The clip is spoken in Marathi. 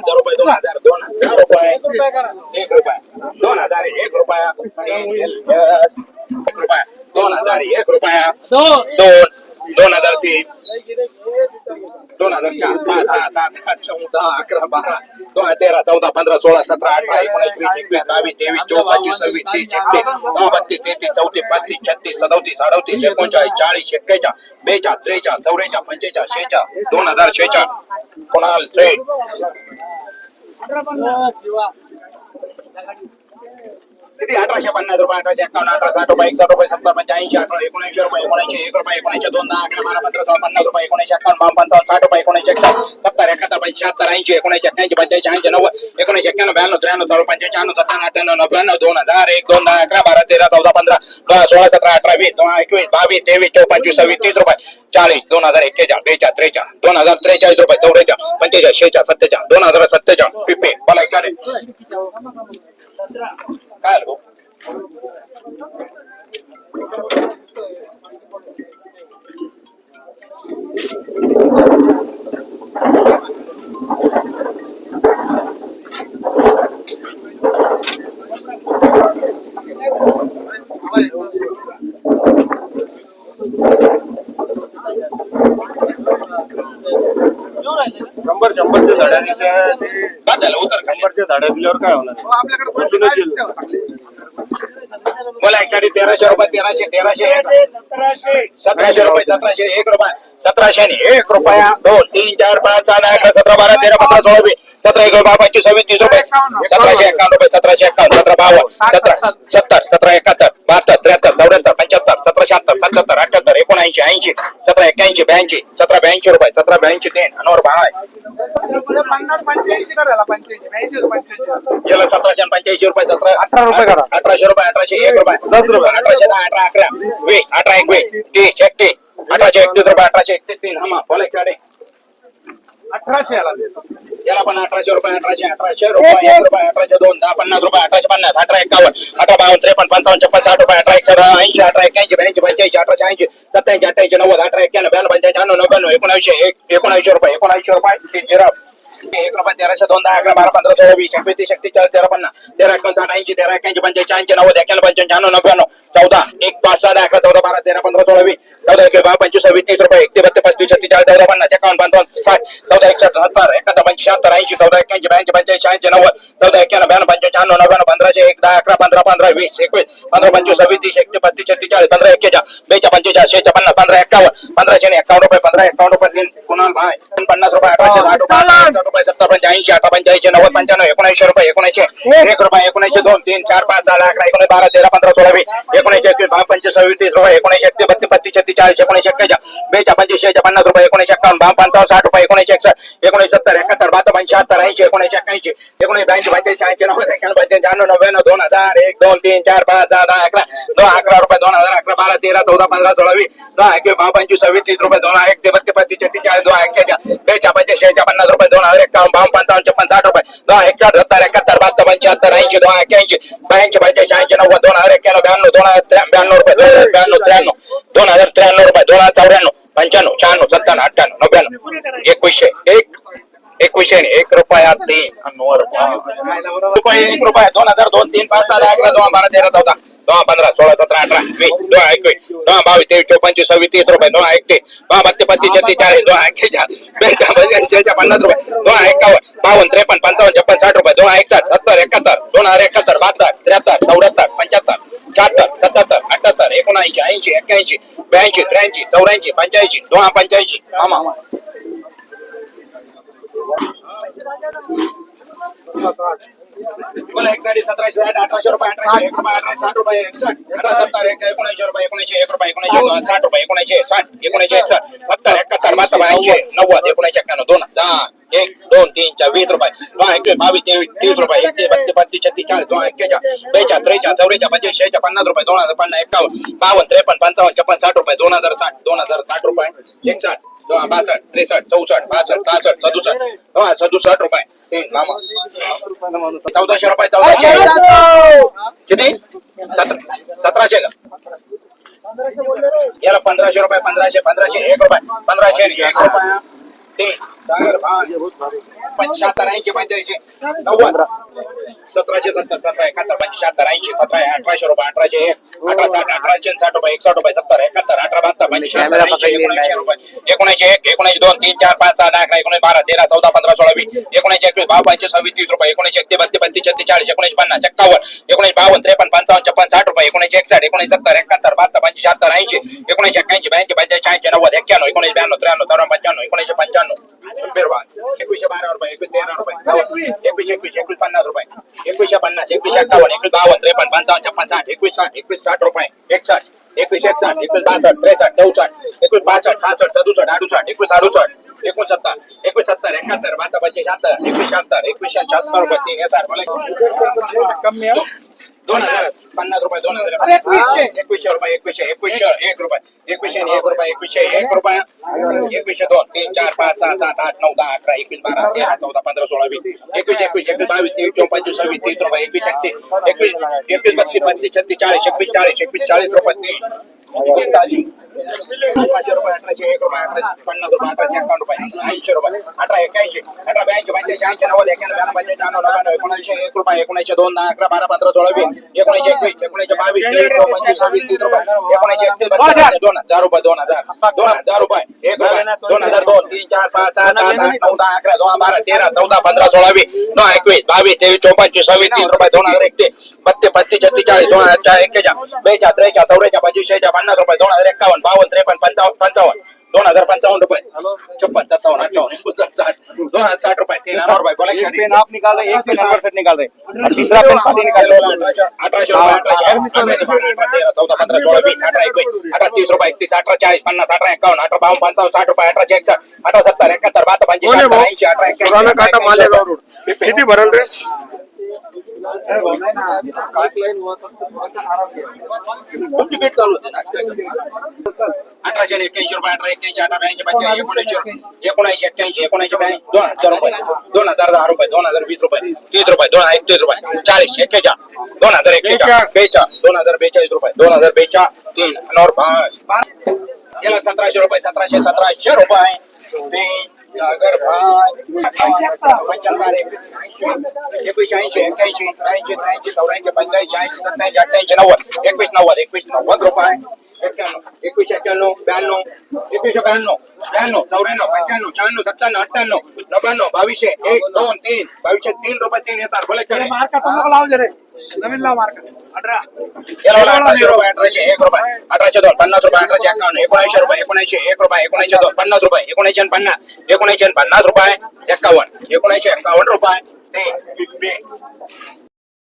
हजार रुपये दोन हजार दोन हजार रुपये. एक रुपया दोन हजार एक रुपया. एक रुपया. दोन हजार एक रुपया. दोन. दोन. हजार तीन. दोन हजार चार. पाच सात आठ चौदा अकरा बारा. दोन तेरा चौदा पंधरा सोळा सतरा अठरा एकोणीस वीस एकवीस बावीस तेवीस पंचवीस सव्वीस तीस एकतीस बत्तीस तेहतीस चौतीस पस्तीस छत्तीस सदोतीस अडतीस एकोणचाळीस चाळीस एक्केचाळीस बेचाळीस त्रेचाळीस चौवेचाळीस पंचेचाळीस शेहेचाळीस दोन हजार शेहेचाळीस. कोणाल ट्रेड किती? अठराशे पन्नास रुपये अठराशे एकावन्न अठरा साठ रुपये एकसष्ट रुपये सत्तर पंच्याऐंशी अठरा एकोणऐंशी रुपये एकोणऐंशी एक रुपये एकोणऐंशी दोन दहा अकरा बारा पंधरा पन्नास रुपये एकोणऐंशी एकावन्न बावन्न पंचावन्न साठ रुपये एकोणऐंशी एकसष्ट सत्तर एकाहत्तर पंच्याहत्तर ऐंशी एकोणऐंशी अठ्ठ्याऐंशी पंच्याऐंशी ऐंशी नव्वद एकोणऐंशी एक्क्याण्णव ब्याण्णव त्र्याण्णव चौदा पंच्याण्णव सत्त्याण्णव अठ्ठ्याण्णव नव्याण्णव दोन हजार एक दोन दहा अकरा बारा तेरा चौदा पंधरा दोन सोळा सतरा अठरा वीस दोन एकवीस बावीस तेवीस चौदा पंचवीस सव्वीस तीस रुपये चाळीस दोन हजार एक्केचाळीस बेचाळीस त्रेचाळीस दोन हजार त्रेचाळीस रुपये चौवेचाळीस पंचेचाळीस शेहेचाळीस सत्तेचाळीस दोन हजार सत्तेचाळीस पिपे बोला चालेल शंभर शंभरच्या झाडांनी त्या- ते बाद झालं उतर खाली. शंभरच्या झाडा दिल्यावर काय होणार आपल्याकडे बोला एकसाठी तेराशे रुपये तेराशे तेराशे. एक. सतराशे रुपये सतराशे एक रुपया. सतराशे एक रुपया. दोन तीन चार पाच सहा अकरा सतरा बारा तेरा पंधरा सोळा सतरा एक रुपया पंचवीस सव्वीस तीस रुपये. सतराशे एकावन्न रुपये सतराशे एकावन्न सतरा बावन्न सतरा सत्तर सतरा एकाहत्तर बहात्तर त्र्याहत्तर पंच्याहत्तर सत्याहत्तर अठ्याहत्तर एकोणऐंशी ऐंशी सतरा एक्क्याऐंशी ब्याऐंशी सतरा ब्याऐंशी रुपये सतरा ब्याऐंशी तीन अनवर ब्याऐंशी पंच्याऐंशी याला सतराशे पंच्याऐंशी रुपये सतरा अठरा रुपये करा. अठराशे रुपये अठराशे एक रुपये दस रुपये. अठराशे दहा अठरा अकरा वीस अठरा एकवीस तीस एकतीस अठराशे एकतीस रुपये अठराशे एकतीस तीन हा बोला अठराशे याला देतो. याला पण अठराशे रुपये अठराशे अठराशे रुपये एक रुपये अठराशे दोन दहा पन्नास रुपये अठराशे पन्नास अठरा एकावन्न अठरा बावन्न त्रेपन्न पंचावन्न छप्पन साठ रुपये अठरा एकशे ऐंशी अठरा एक्क्याऐंशी ब्याऐंशी पंच्याऐंशी अठराशे ऐंशी सत्याऐंशी अठ्ठ्याऐंशी नव्वद अठरा एक्क्याण्णव ब्याण्णव पंच्याऐंशी अण्णव नव्याण्णव एकोणऐंशी एक एकोणऐंशी रुपये एकोणऐंशी रुपये झिरो एक रुपये तेराशे दोन दहा अकरा बारा पंधरा सोळा वीस एकवीस एकतीस चाळीस तेरा पन्नास तेरा एकोणसाठ ऐंशी तेरा एक्क्याऐंशी पंच्याऐंशी ऐंशी नव्वद एक्क्याण्णव पंच्याऐंशी अण्णव नव्याण्णव चौदा एक पाच सहा दहा अकरा चौदा बारा तेरा पंधरा सोळा वीस चौदा एक बारा पंचवीस सव्वीस तीस रुपये एक ते बत्तीस पस्तीस छत्तीस चाळीस चौदा पन्नास एकावन्न पंचावन्न साठ चौदा एकसष्ट सत्तर एकाहत्तर ऐंशी चौदा एक्क्याऐंशी ब्याऐंशी पंच्याऐंशी ऐंशी नव्वद चौदा एक्क्याण्णव ब्याण्णव पंच्याऐंशी नव्याण्णव पंधराशे एक दहा अकरा पंधरा पंधरा वीस एकवीस पंधरा पंचवीस सव्वीस तीस एकतीस बत्तीस छत्तीसचाळीस पंधरा एक्केचाळीस बेच्या पंचेचाळीस शेच्या पन्नास पंधरा एकावन्न पंधराशे आणि एकावन्न रुपये पंधरा एकावन्न रुपये तीन कुणाल भाई पन्नास रुपये अठराशे रुपये सत्तर पंच्याऐंशी अठरा पंच्याऐंशी नव्वद पंच्याण्णव एकोणऐंशी रुपये एकोणऐंशी एक रुपये एकोणऐंशी दोन तीन चार पाच सहा अकरा एकोणीस बारा तेरा पंधरा सोळा वीस एकोणऐंशी एकवीस पंचवीस सव्वीस रुपये एकोणऐंशी एकतीस बत्तीस पस्तीस छत्तीस चाळीस एकोणऐंशी एक्केचाळीस बेचाळीस पंचवीस शेहेचाळीस पन्नास रुपये एकोणऐंशी एकावन्न बारा पंचावन्न साठ रुपये एकोणऐंशी एकसष्ट एकोणीस सत्तर एकाहत्तर बहात्तर पंच्याहत्तर ऐंशी एकोणऐंशी एक्याऐंशी एकोणीस ब्याऐंशी पंच्याऐंशी ऐंशी नव्वद एक्याण्णव पंच्याऐंशी अण्णव नव्याण्णव दोन हजार एक दोन तीन चार पाच सहा दहा अकरा दोन अकरा रुपये दोन हजार अकरा बारा तेरा चौदा पंधरा सोळा वीस दोन एकवीस पंचवीस सव्वीस तीस रुपये दोन एक ते बत्तीस पस्तीस छत्तीस चाळीस दोन एक्केचाळीस बेचाळीस पंचवीस पन्नास रुपये दोन हजार बावन्न पंचावन्न छप्पन साठ रुपये. दोन एकसष्ट सत्तर एकाहत्तर बहात्तर पंच्याहत्तर ऐंशी दोन एक्याऐंशी ब्याऐंशी पंच्याऐंशी ऐंशी नव्वद दोन हजार एक्क्याण्णव ब्याण्णव दोन हजार ब्याण्णव रुपये दोन हजार ब्याण्णव त्र्याण्णव दोन हजार त्र्याण्णव रुपये दोन हजार चौऱ्याण्णव पंच्याण्णव शहाण्णव सत्त्याण्णव अठ्ठ्याण्णव नव्याण्णव एकवीसशे एक एकवीसशे आणि एक रुपया तीन. रुपये. एक रुपया दोन हजार दोन तीन पाच दहा अकरा दोन बारा तेरा चौदा. दोन पंधरा सोळा सतरा अठरा वीस दोन एकवीस दोन बावीस तेवीस चोवीस पंचवीस सव्वीस तीस रुपये दोन एकटे दोन बत्तीस पस्तीस छत्तीस चाळीस दोन एक्केचाळीस बेचाळीस पन्नास रुपये दोन एकावन्न बावन्न त्रेपन्न पंचावन्न छप्पन साठ रुपये दोन एकसष्ट सत्तर एकाहत्तर दोन हजार एकाहत्तर बहात्तर त्र्याहत्तर चौऱ्याहत्तर पंच्याहत्तर शहात्तर सत्याहत्तर अठ्याहत्तर एकोणऐंशी ऐंशी एक्क्याऐंशी ब्याऐंशी त्र्याऐंशी चौऱ्याऐंशी पंच्याऐंशी दोन पंच्याऐंशी. मामा. बोला एक गाडी सतराशे साठ अठराशे रुपये अठराशे एक रुपये अठराशे साठ रुपये एकसष्ट अठरा सत्तर एक एकोणऐंशी रुपये एकोणऐंशी एक रुपये एकोणऐंशी दोन साठ रुपये एकोणऐंशी साठ एकोणऐंशी एकसष्ट सत्तर एकाहत्तर बहात्तर ऐंशी नव्वद एकोणऐंशी एक्क्याण्णव दोन दहा एक दोन तीन चार वीस रुपये. एकवीस बावीस तेवीस तीस रुपये. एक ते बत्तीस पस्तीस छत्तीस चाळीस दोन एक्केचाळीस बेचाळीस त्रेचाळीस चौवेचाळीस पंचवीस शेहेचाळीस पन्नास रुपये दोन हजार पन्नास एकावन्न बावन्न त्रेपन्न पंचावन्न छप्पन साठ रुपये दोन हजार साठ दोन हजार साठ रुपये. एकसष्ट बासष्ट त्रेसष्ट चौसष्ट बासष्ट सहासष्ट सदुसष्ट सदुसष्ट रुपये. चौदाशे रुपये चौदाशे. किती? सतरा सतराशे का? याला पंधराशे रुपये पंधराशे पंधराशे. एक रुपये पंधराशे एक रुपया. पाच पंच्याहत्तर ऐंशी पंच्याऐंशी. नव्वद. सतराशे सत्तर सतरा एकाहत्तर पंच्याहत्तर ऐंशी सतरा अठराशे रुपये अठराशे एक अठरा साठ अठराशे साठ रुपये एकसष्ट रुपये सत्तर एकाहत्तर अठरा बहात्तर पंच्याहत्तर ऐंशी एकोणऐंशी रुपये एकोणऐंशी एक एकोणऐंशी दोन तीन चार पाच सहा अकरा एकोणीस बारा तेरा चौदा पंधरा सोळा वीस एकोणऐंशी एकवीस बाव पंचवीस सव्वीस तीस रुपये एकोणऐंशी एकतीस बत्तीस बत्तीस छत्तीस चाळीस एकोणीस पन्नास एक्कावन्न एकोणीस बावन्न त्रेपन्न पंचावन्न छप्पन साठ रुपये एकोणीस एकसष्ट एकोणीस सत्तर एकाहत्तर बहात्तर पंच्याहत्तर ऐंशी एकोणीस एक्क्याऐंशी ब्याऐंशी पंच्याऐंशी ऐंशी नव्वद एक्क्याण्णव एकोणीस ब्याण्णव त्र्याण्णव चौऱ्याण्णव पंच्याण्णव एकोणीसशे पंच्याण्णव. एकवीसशे बारा रुपये एकवीस तेरा रुपये। एकवीस. एकवीस एकवीस पन्नास रुपये। एकवीसशे पन्नास एकवीस एक्कावन्न एकवीस बावन्न त्रेपन्न पंचावन्न छप्पन साठ एकवीस साठ एकवीस साठ रुपये। एकसष्ट एकवीस एकसष्ट एकवीस बासष्ट त्रेसष्ट चौसष्ट एकवीस पासष्ट सहासष्ट सदुसष्ट अडुसष्ट एकवीस अडुसष्ट एकोणसत्तर एकोणीस सत्तर एकाहत्तर बहात्तर पंचवीस शहात्तर एकवीस शहात्तर एकवीस शहात्तर रुपये तीन हजार कमी. दोन हजार. पन्नास रुपये दोन हजार. एकवीसशे. रुपये एकवीसशे एकवीसशे एक रुपये. एकवीसशे एक रुपये एकवीसशे एक रुपये. एकवीसशे दोन तीन चार पाच सहा सात आठ नऊ दहा अकरा एकवीस बारा तेरा चौदा पंधरा सोळा वीस. एकवीस एकवीस एकवीस बावीस तेवीस चोवीस पंचवीस सव्वीस तीस रुपये एकवीस एकवीस एकवीस बत्तीस बत्तीस छत्तीस चाळीस एकवीस चाळीस एकवीस चाळीस रुपये तीन पाचशे रुपये अठराशे एक रुपये अठराशे पन्नास रुपये अठराशे एकावन्न रुपये ऐंशी रुपये अठरा एक्याऐंशी अठरा ब्याऐंशी पंच्याऐंशी ऐंशी नव्वद एक्याण्णव पंच्याण्णव नव्याण्णव एकोणऐंशी एक रुपये एकोणऐंशी दोन दहा अकरा बारा पंधरा सोळा वीस एकोणऐंशी एकवीस एकोणऐंशी बावीस तेवीस चोवीस पंचवीस सव्वीस तीस रुपये एकोणऐंशी एकतीस बत्तीस दोन हजार रुपये दोन हजार दोन हजार रुपये एक रुपये दोन हजार दोन तीन चार पाच सहा सात आठ नऊ दहा अकरा दोन बारा तेरा चौदा पंधरा सोळा वीस नऊ एकवीस बावीस तेवीस चोवीस पंचवीस सव्वीस तीस रुपये दोन हजार एकतीस बत्तीस पस्तीस छत्तीस चाळीस दोन हजार चार एक्केचाळीस बेचाळीस त्रेचाळीस चौवेचाळीस पंचवीस शेहेचाळीस पन्नास रुपये दोन हजार एकावन्न बावन्न त्रेपन्न पंचावन्न पंचावन्न दोन हजार पंचावन्न रुपये. छप्पन सत्तावन्न अठ्ठावन्न एकोणसाठ साठ दोन हजार साठ रुपये. तीन हजार रुपये. बोला एक की पेन आप निकाल रहे एक पेन नंबर सेट निकाल रहे और तीसरा पेन पार्टी निकाल रहे अठराशे अठराशे रुपये अठराशे अठराशे बारा, अठरा तेरा चौदा पंधरा सोळा वीस अठरा एकवीस अठरा तीस रुपये एकतीस अठरा चाळीस पन्नास अठरा एकावन्न अठरा बावन्न पंचावन्न साठ रुपये अठराशे एकसष्ट अठरा सत्तर एकाहत्तर बहात्तर पंचवीस शहात्तर, ऐंशी अठरा एक्क्याऐंशी, पुराना काटा अठरा मालेगाव रोड एक्क्याऐंशी, किती भरल रे अठराशे एक्क्याऐंशी रुपये अठरा एक्क्याऐंशी अठरा ब्याऐंशी पंच्याऐंशी एकोणऐंशी एकोणऐंशी एक्क्याऐंशी एकोणऐंशी ब्याऐंशी दोन हजार रुपये. दोन हजार दहा रुपये दोन हजार वीस रुपये तीस रुपये दोन हजार एकतीस रुपये चाळीस एक्केचाळ दोन हजार एक्केचाळ बेचाळ दोन हजार बेचाळीस रुपये दोन हजार बेचाळ तीन नऊ पाच गेला सतराशे रुपये सतराशे सतराशे रुपये. तीन सागर भाई पंच्याहत्तर एकवीस ऐंशी एक्क्याऐंशी ऐंशी त्र्याऐंशी चौऱ्याऐंशी पंच्याऐंशी ऐंशी सत्याऐंशी अठ्ठ्याऐंशी नव्वद एकवीस नव्वद एकवीस नव्वद रुपये एक्क्याण्णव एकवीस एक्क्याण्णव ब्याण्णव एकवीसशे ब्याण्णव ब्याण्णव चौऱ्याण्णव पंच्याण्णव शहाण्णव सत्त्याण्णव अठ्ठ्याण्णव नव्याण्णव नवीन लाव मार्का. अठरा. अठराशे रुपये. अठराशे एक रुपये. अठराशे दोन पन्नास रुपये. अठराशे एकावन्न. एकोणऐंशी रुपये. एकोणऐंशी एक रुपये. एकोणऐंशी दोन पन्नास रुपये. एकोणऐंशी पन्नास. एकोणऐंशी पन्नास रुपये. एक्कावन्न एकोणऐंशी एक्कावन्न रुपये.